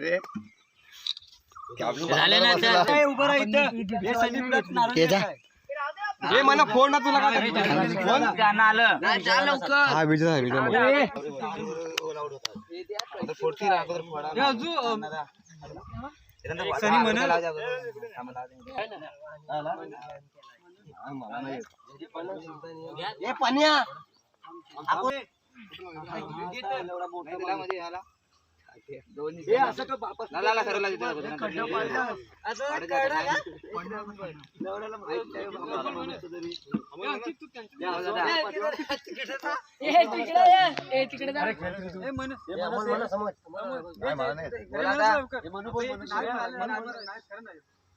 काय रे झाले ना आता. उभं. हे जा. हे मला फोन ना तुला काय फोन गाणं आलं हा विजय हे सनी म्हणेल. हे असं का बापस- ला, ला, ला, खरं ला, तिथे ला, हे तिथे ला. खड्डा पाडला. असं कळलं का? नवऱ्याला माहीत नाही बाबा म्हणतो तरी. हे असं बापस- ए, तिकडे ये. ए, तिकडे जा. हे म्हणत मला. समज. नाही, मला नाही. हे म्हणत लवकर. हे म्हणू बोल, म्हणू बोल.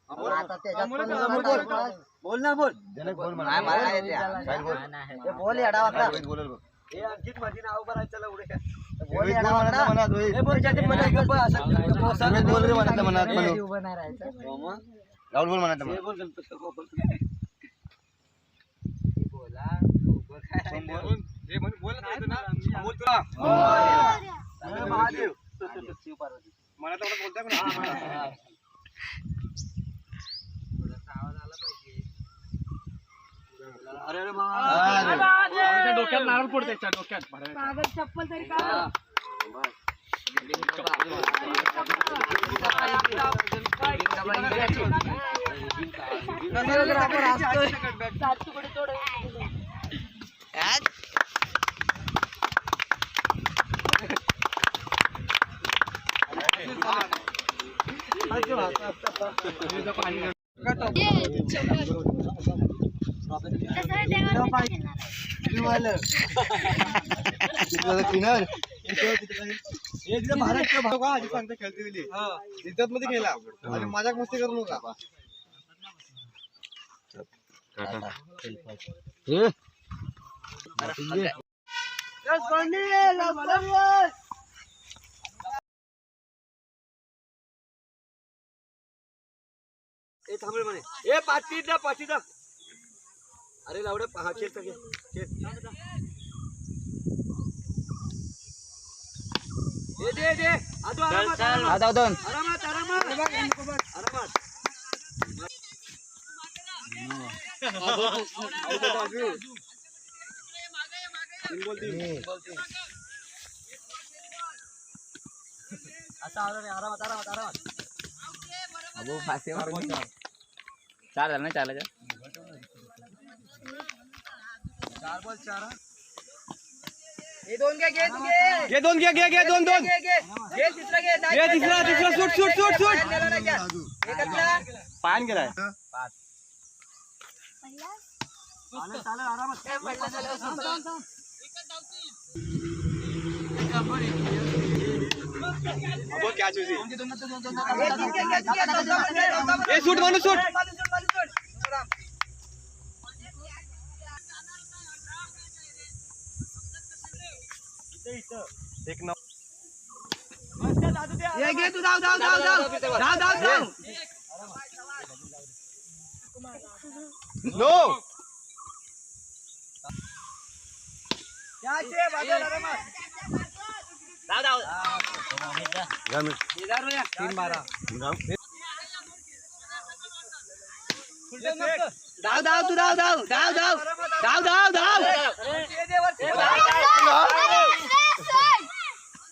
बोल. आता त्याच्यात बोल, पण बोल, बोल. बोल. बोल ना बोल जनक बोल म्हणा. नाही, मला नाही येत. साहेब बोल. हे बोल येडा वाकडा. बोलेल बोल. हे अंकित माझी नाव चला उडे काय. बोल येडा वाकडा. म्हणा, रोहित. हे बोल, ज्याची मजा आहे, गप्प असं. रोहित बोल रे म्हणा, म्हणा, म्हणू. हो मग. राहुल बोल म्हणा, म्हणा. अरे अरे अरे. डोक्यात नारळ पडते डोक्यात. कागद चप्पल तरी का सात तुकडे तोड तिथलं किनार. तिथं महाराष्ट्र भाग. आधी सांगता खेळते वेळी. इज्जत मध्ये खेळा आणि मजाक मस्ती करू नका ए थांबले म्हणे. ए पाचवी द्या पाचवी द्या अरे लावडे पहा खेळ ए दे दे. आजू आरामात आरामात. आरामात आता आला रे आरामात आरामात आरामात. अबो फासे मारून. चार झालं ना चालायचं चार बॉल चार घे दोन घे घे घे दोन दोन। घे तिसरा तिसरा सूट सूट सूट सूट पान गेलाय। चालेल चालेल आरामात ए सूट म्हणू सूट एक नऊ घे तू धाव धाव धाव धाव धाव धाव धाव नो. तीन बारा. धाव धाव तू धाव धाव धाव धाव धाव धाव धाव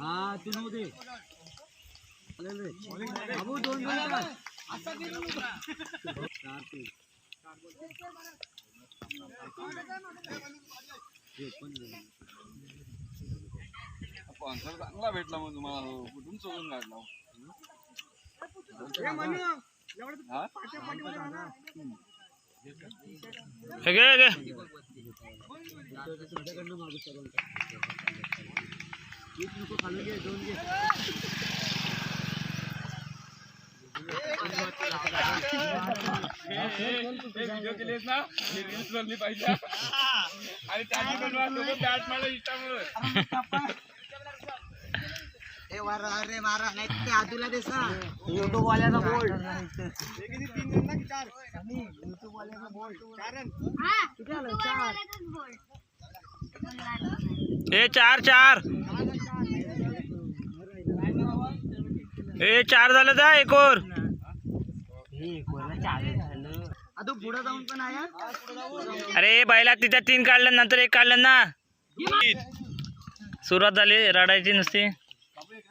हा तू नऊ दे बाबू दोन चांगला भेटला मग तुम्हाला. कुठून सोडून काढला? गे गे व्हिडिओ केलेस ना रील्स बनली पाहिजे आणि त्याची बनवा लोक बॅट मला इष्टामुळे युट्यूब वाल्याचा बोल्ड ए चार चार. ए चार झालं जा एक और तू पुढे जाऊन पण आहे. अरे बैला तिच्या तीन काढलं नंतर एक काढलं ना. सुरुवात झाली रडायची नुसती.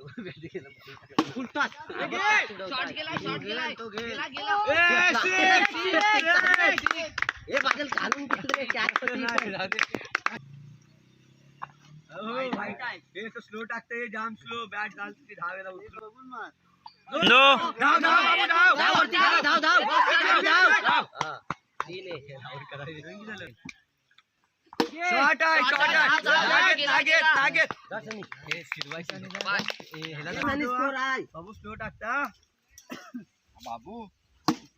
उल्टा शॉट खेला शॉट खेला खेला खेला ए सिक्स सिक्स ए बादल कानून पकड़ के क्या करती हे तो स्लो टाकते हे जाम स्लो बॅट घालते धावेला उतरू बघून मार नो धाव धाव बाबू धाव धाव धाव धाव धाव धाव तीन हे धाव करायचं शॉट आहे शॉट आहे. टार्गेट टार्गेट टार्गेट बाबू स्लो टाकता. बाबू.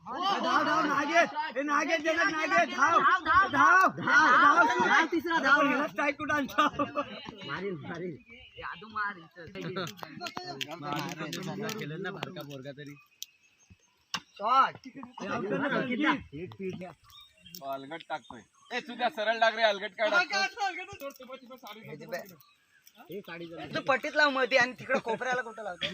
धाव धाव नागेत हे नागेत गेला नागेत धाव धाव धाव धाव. तिसरा धाव. स्ट्राईक कुठं आणतो मारील मारील केलं ना भारका बोरगा तरी शॉट अलगट टाकतोय. ए तुझ्या सरळ टाक रे अलगट काढ तू पट्टीत लावमध्ये आणि तिकडे कोपऱ्याला कुठं लावतो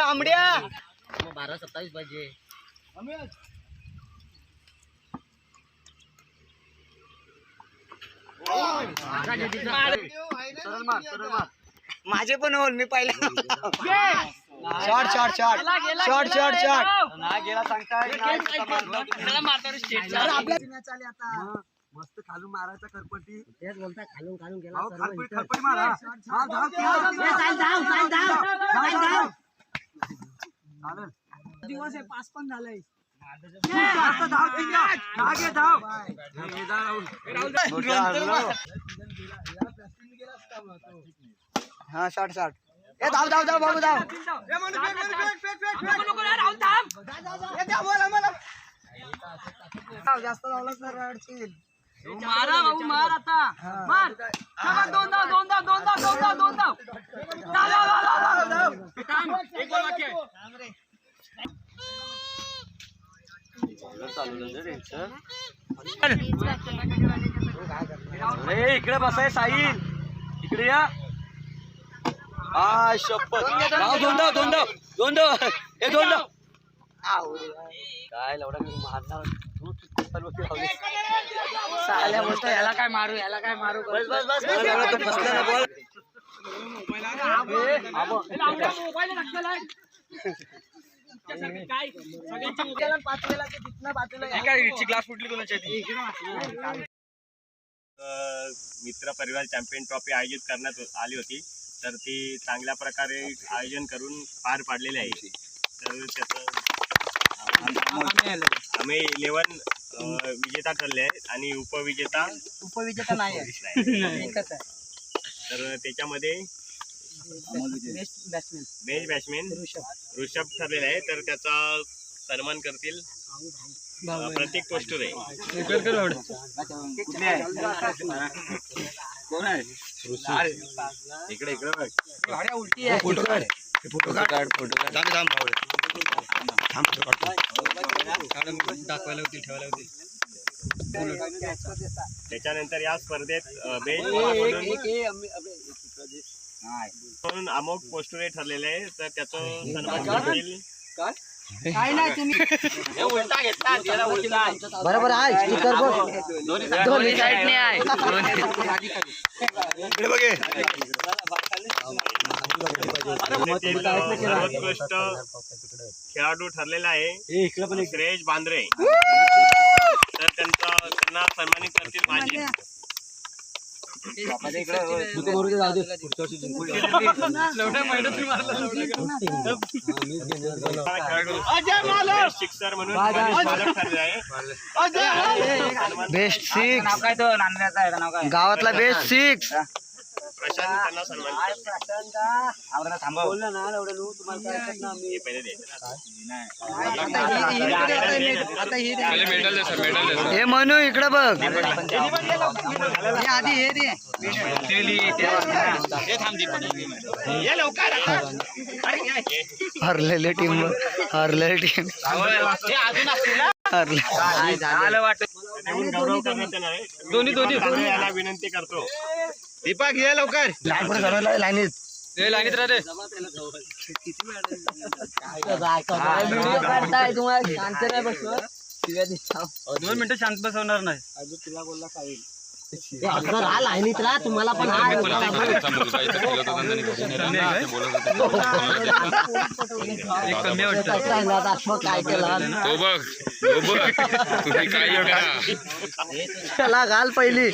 आंबड्या बारा सत्तावीस पाहिजे माझे पण होल मी पाहिले. Short short short short short short ना गेला मस्त खालून मारायचा करपटी तेच बोलता खालून खालून गेला खरपटी खरपटी मारा. धाव, धाव, धाव, धाव. दिवस आहे पाच पण झालंय. धाव धाव. जा राहुल. हा शॉर्ट शॉर्ट. ए धाव धाव धाव बाबू धाव. धाव, जास्त धावलाच तर अडचण मारा भाऊ मार आता. मार. चला, दोन धाव दोन धाव दोन धाव दोन धाव दोन धाव. धाव, धाव, धाव, धाव, धाव. अरे इकडे बसाय साहिल. इकडे या हा शपथ धाव दोन धाव दोन धाव दोन धाव हे दोन धाव काय लवडा मी मारणार तू याला काय मारू याला काय मारू बस बस बस बसला ना बॉल ग्लास फुटली कोणाच्या मित्र परिवार चॅम्पियन ट्रॉफी आयोजित करण्यात आली होती. तर ती चांगल्या प्रकारे आयोजन करून पार पाडलेली आहे. तर त्याचं आम्ही इलेव्हन विजेता ठरले आहेत आणि उपविजेता उपविजेता नाही आहे. तर त्याच्यामध्ये बेस्ट बॅट्समॅन ऋषभ. ऋषभ ठरलेला आहे. तर त्याचा सन्मान करतील. अं, प्रतीक पोस्टुरे कुठले आहे? कोण आहे? इकडे इकडे बघ. फोटो काढ. फोटो काढ. फोटो काढ थांब थांब भाऊ. थांब फोटो काढतो. दाखवायला होतील ठेवायला होतील. त्याच्यानंतर या स्पर्धेत बेस्ट म्हणून अमोक पोस्टुरे ठरलेले आहे तर त्याचं सन्मान काय नाही तुम्ही. बरोबर आहे स्टिकर बघ. दोन्ही साईडने आहे. इकडे बघे. सर्वोत्कृष्ट खेळाडू ठरलेला आहे श्रेयश बांद्रे. तर त्यांचा त्यांना सन्मानित करतील माझे सिक्सर म्हणून बेस्ट सिक्स नाव काय तो? नांदण्याचं आहे का नाव काय? गावातला बेस्ट सिक्स प्रशांत त्यांना सन्मान करतील. आवडला थांबव. हे पहिले द्यायचे ना. आता ही हे म्हणू इकडे बघ. हे आधी हे दे. हरलेली टीम हरलेली टीम हरले आलं वाटत. दोन्ही दोन्ही याला विनंती करतो. दीपक ये लवकर. लाईनीत लाईनीत राहते व्हिडिओ काढताय तुम्हाला शांत नाही बसवत शिव्या देता. दोन मिनिटं शांत बसवणार नाही. लाईनीत राहा तुम्हाला पण एक कमी वाटतं. काय केलं? तो तो त्याला घाल पहिली.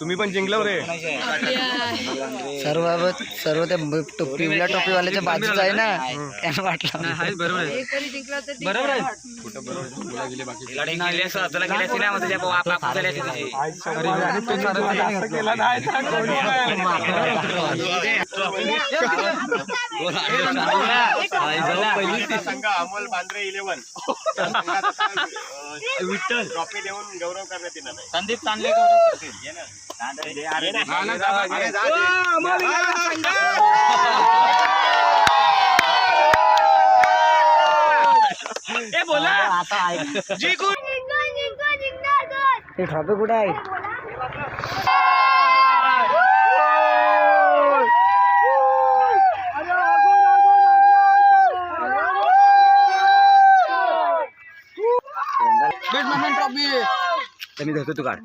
तुम्ही पण जिंकलो रे सर्व सर्व ते ब- टोपी टोपीवाल्याच्या बाजूच आहे ना त्यांना वाटलं बरोबर बरोबर आहे अमोल बांद्रे इलेव्हन विठ्ठल ट्रॉफी देऊन गौरव करण्यात येणार आहे संदीप तांडले गौरव करतील ये ना. तांडले दे, अरे दे. अरे जा दे. ए, बोला. हे ट्रॉफी कुठे आहे मी धरतो तू काढ